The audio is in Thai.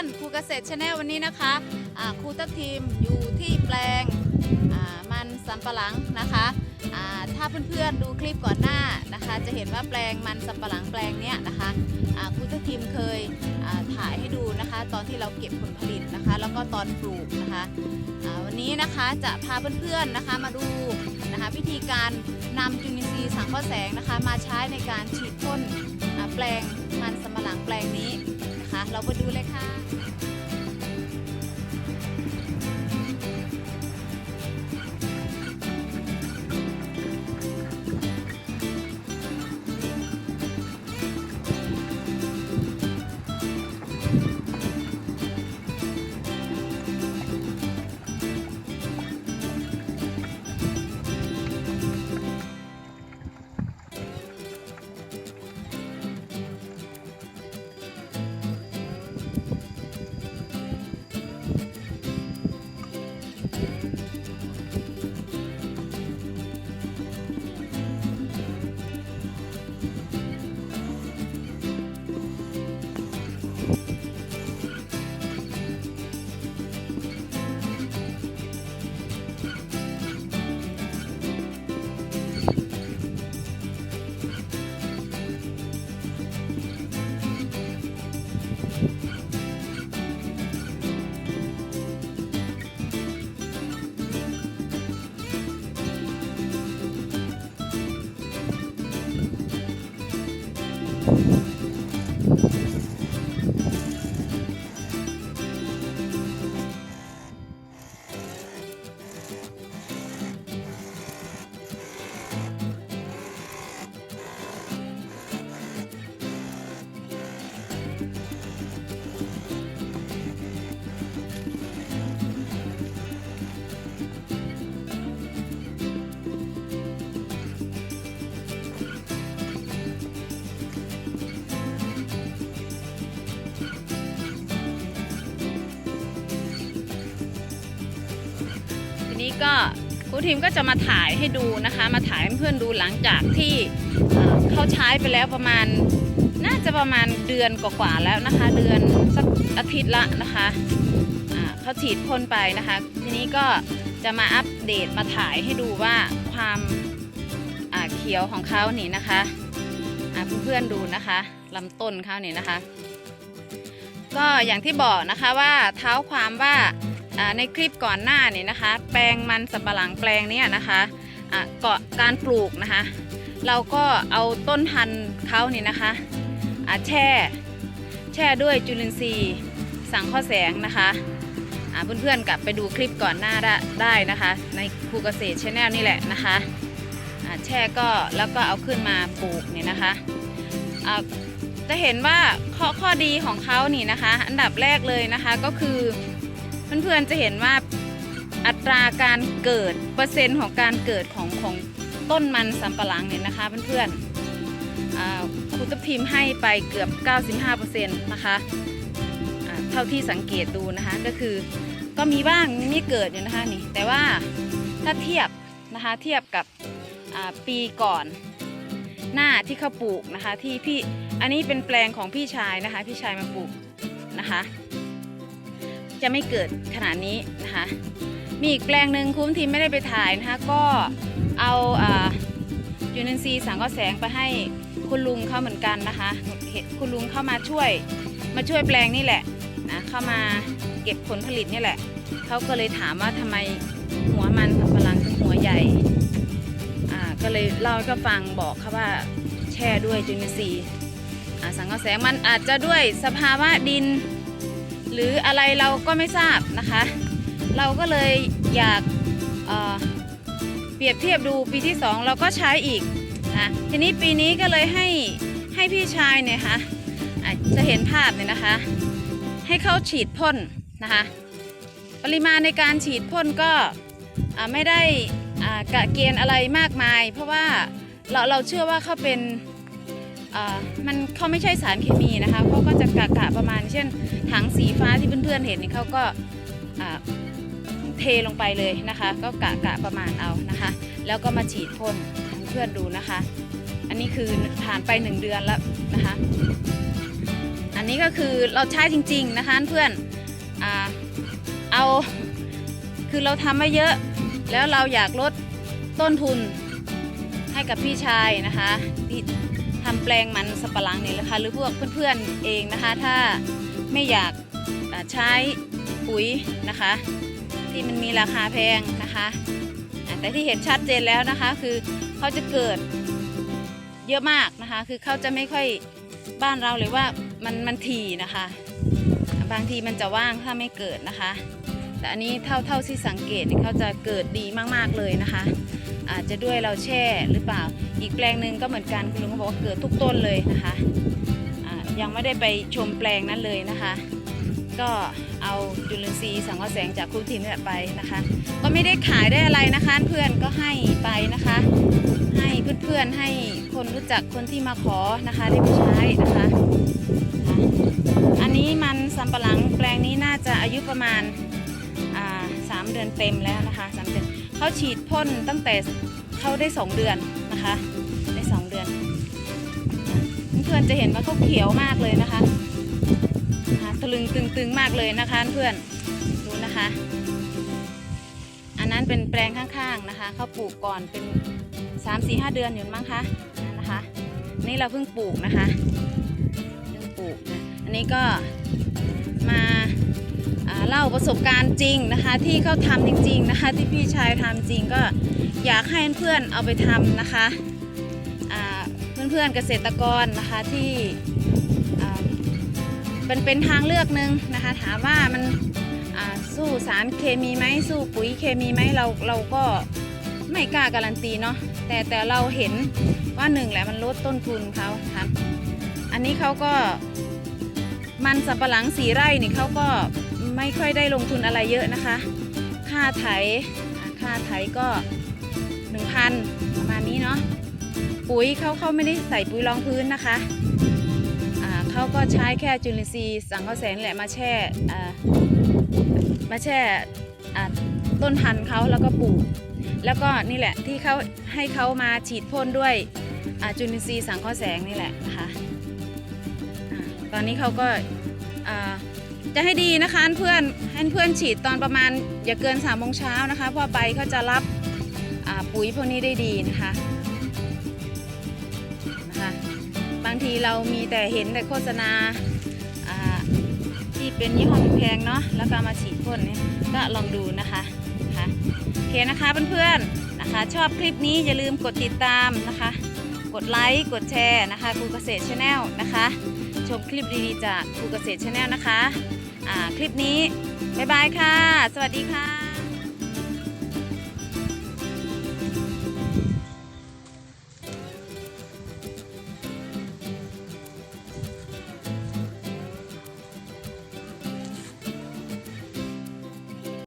อนๆครูเกษตรชาแนลวันนี้นะคะครูทัพทีมอยู่ที่แปลงมันสำปะหลังนะคะถ้าเพื่อนๆดูคลิปก่อนหน้านะคะ จะเห็นว่าแปลงมันสำปะหลังแปลงเนี้ยนะคะครูทัพทีมเคยถ่ายให้ดูนะคะ ตอนที่เราเก็บผลผลิตนะคะ แล้วก็ตอนปลูกนะคะวันนี้นะคะจะพาเพื่อนๆนะคะมาดูนะคะวิธีการนำจุลินทรีย์สังเคราะห์แสงนะคะ มาใช้ในการฉีดพ่นแปลงมันสำปะหลังแปลงนี้ นะคะ เราไปดูเลยค่ะ ที ก็ครูทีมก็จะมาถ่ายให้ดูนะคะ มาถ่ายให้เพื่อนดูหลังจากที่เขาใช้ไปแล้วประมาณน่าจะประมาณเดือนกว่าๆแล้วนะคะ เดือนสักอาทิตย์ละนะคะเขาฉีดพ่นไปนะคะ ทีนี้ก็จะมาอัปเดตมาถ่ายให้ดูว่าความเขียวของเขานี่นะคะเพื่อนๆดูนะคะลำต้นเขานี่นะคะ ก็อย่างที่บอกนะคะว่าเท้าความว่า ในคลิปก่อนหน้านี่นะคะ แปลงมันสับปะหลังแปลงเนี้ยนะคะะเกาะการปลูกนะคะ เราก็เอาต้นพันธุ์เขานี่นะคะะแช่แช่ด้วยจุลินทรีย์สังเคราะห์แสงนะคะเพื่อนๆกลับไปดูคลิปก่อนหน้าได้ไดนะคะ ในครูเกษตรชาแนลนี่แหละนะคะแช่ก็แล้วก็เอาขึ้นมาปลูกนี่นะคะะจะเห็นว่าข้อข้อดีของเขานี่นะคะ อันดับแรกเลยนะคะก็คือ เพื่อนๆจะเห็นว่าอัตราการเกิดเปอร์เซ็นต์ของการเกิดของของต้นมันสำปะหลังเนี่ยนะคะเพื่อนๆครูตบทีมให้ไปเกือบ 95%นะคะเท่าที่สังเกตดูนะคะก็คือก็มีบ้างมีเกิดอยู่นะคะนี่แต่ว่าถ้าเทียบนะคะเทียบกับปีก่อนหน้าที่เขาปลูกนะคะที่พี่อันนี้เป็นแปลงของพี่ชายนะคะ พี่ชายมาปลูกนะคะ จะไม่เกิดขนาดนี้นะคะมีอีกแปลงหนึ่งคุ้มทีมไม่ได้ไปถ่ายนะคะก็เอาอ่ายูนินซีย์สังก็แสงไปให้คุณลุงเขาเหมือนกันนะคะเห็นคุณลุงเข้ามาช่วยมาช่วยแปลงนี่แหละนะเข้ามาเก็บผลผลิตนี่แหละเขาก็เลยถามว่าทำไมหัวมันสำปะหลังถึงหัวใหญ่อ่าก็เลยเล่าให้เขาฟังบอกเขาว่าแช่ด้วยจุลินทรีย์สังก็แสงมันอาจจะด้วยสภาวะดิน หรืออะไรเราก็ไม่ทราบนะคะ เราก็เลยอยากเเปรียบเทียบดูปีที่ 2 เราก็ใช้อีกนะทีนี้ปีนี้ก็เลยให้ให้พี่ชายเนี่ยค่ะอะจะเห็นภาพเนี่ยนะคะ ให้เข้าฉีดพ่นนะคะปริมาณในการฉีดพ่นก็ไม่ได้กะเกณฑ์อะไรมากมาย เพราะว่าเราเราเชื่อว่าเขาเป็น มันเขาไม่ใช่สารเคมีนะคะเขาก็จะกะกะประมาณ เช่นถังสีฟ้าที่เพื่อนๆเห็นนี่เขาก็เทลงไปเลยนะคะ ก็กะกะประมาณเอานะคะ แล้วก็มาฉีดพ่นให้เพื่อนดูนะคะ อันนี้คือผ่านไปหนึ่งเดือนแล้วนะคะ อันนี้ก็คือเราใช้จริง ๆนะคะเพื่อนอเอาคือเราทำมาเยอะ แล้วเราอยากลดต้นทุนให้กับพี่ชายนะคะ ทำแปลงมันสับปะหลังนี่แหละค่ะหรือพวกเพื่อนๆเองนะคะ ถ้าไม่อยากใช้ปุ๋ยนะคะ ที่มันมีราคาแพงนะคะแต่ที่เห็นชัดเจนแล้วนะคะคือเขาจะเกิดเยอะมากนะคะ คือเขาจะไม่ค่อยบ้านเราเลยว่ามันมันถี่นะคะ บางทีมันจะว่างถ้าไม่เกิดนะคะ แต่อันนี้เท่าเท่าที่สังเกตเนี่ยเขาจะเกิดดีมากๆเลยนะคะ อาจจะด้วยเราแช่หรือเปล่า อีกแปลงหนึ่งก็เหมือนกันคุณลุงก็บอกว่าเกิดทุกต้นเลยนะคะอ่ายังไม่ได้ไปชมแปลงนั้นเลยนะคะ ก็เอาจุลินทรีย์สังเคราะห์แสงจากครูทีมนี่ไปนะคะ ก็ไม่ได้ขายได้อะไรนะคะเพื่อนก็ให้ไปนะคะ ให้เพื่อนๆให้คนรู้จักคนที่มาขอนะคะได้ไปใช้นะคะอันนี้มันสำปะหลังแปลงนี้น่าจะอายุประมาณอ่าสามเดือนเต็มแล้วนะคะส เขาฉีดพ่นตั้งแต่เขาได้สองเดือนนะคะ ได้สองเดือนเพื่อนจะเห็นว่าเขาเขียวมากเลยนะคะนะคะตะลึงตึงๆมากเลยนะคะเพื่อนดูนะคะ อันนั้นเป็นแปลงข้างๆนะคะเขาปลูกก่อนเป็น 3 4 5 เดือนอยู่มั้งคะนะคะ นี่เราเพิ่งปลูกนะคะเพิ่งปลูกนะอันนี้ก็ เล่าประสบการณ์จริงนะคะ ที่เขาทำจริง ๆนะคะ ที่พี่ชายทำจริงก็อยากให้เพื่อนๆเอาไปทำนะคะอ่าเพื่อนๆเกษตรกรนะคะที่อ่เป็นเป็นทางเลือกหนึ่งนะคะ ถามว่ามันสู้สารเคมีไหมสู้ปุ๋ยเคมีไหมเราเราก็ไม่กล้าการันตีเนาะแต่แต่เราเห็นว่าหนึ่งแหละมันลดต้นทุนเขาค่ะอันนี้เขาก็มันสับปะหลังสีไร่นี่เขาก็ ไม่ค่อยได้ลงทุนอะไรเยอะนะคะ ค่าไถ่ค่าไถก็หนึ่งพันประมาณนี้เนาะปุ๋ยเขาเขาไม่ได้ใส่ปุ๋ยรองพื้นนะคะเขาก็ใช้แค่จุลินทรีย์สังเคราะห์แสงแหละมาแช่มาแช่ต้นพันธุ์เขาแล้วก็ปลูก แล้วก็นี่แหละที่เขาให้เขามาฉีดพ่นด้วยจุลินทรีย์สังเคราะห์แสงนี่แหละนะคะตอนนี้เขาก็ จะให้ดีนะคะเพื่อนให้เพื่อนฉีดตอนประมาณอย่าเกิน3ามโมงเช้านะคะเพราะใบเขาจะรับปุ๋ยพวกนี้ได้ดีนะคะนะคะบางทีเรามีแต่เห็นแต่โฆษณาที่เป็นยี่ห้อแพงเนาะแล้วก็มาฉีดพ่นเนี่ยก็ลองดูนะคะนะคะโอเคนะคะเพื่อนๆนะคะ ชอบคลิปนี้อย่าลืมกดติดตามนะคะ กดไลค์กดแชร์นะคะครูเกษตรชาแนลนะคะ ชมคลิปดีๆจากครูเกษตรชาแนลนะคะ คลิปนี้ บ๊ายบายค่ะ สวัสดีค่ะ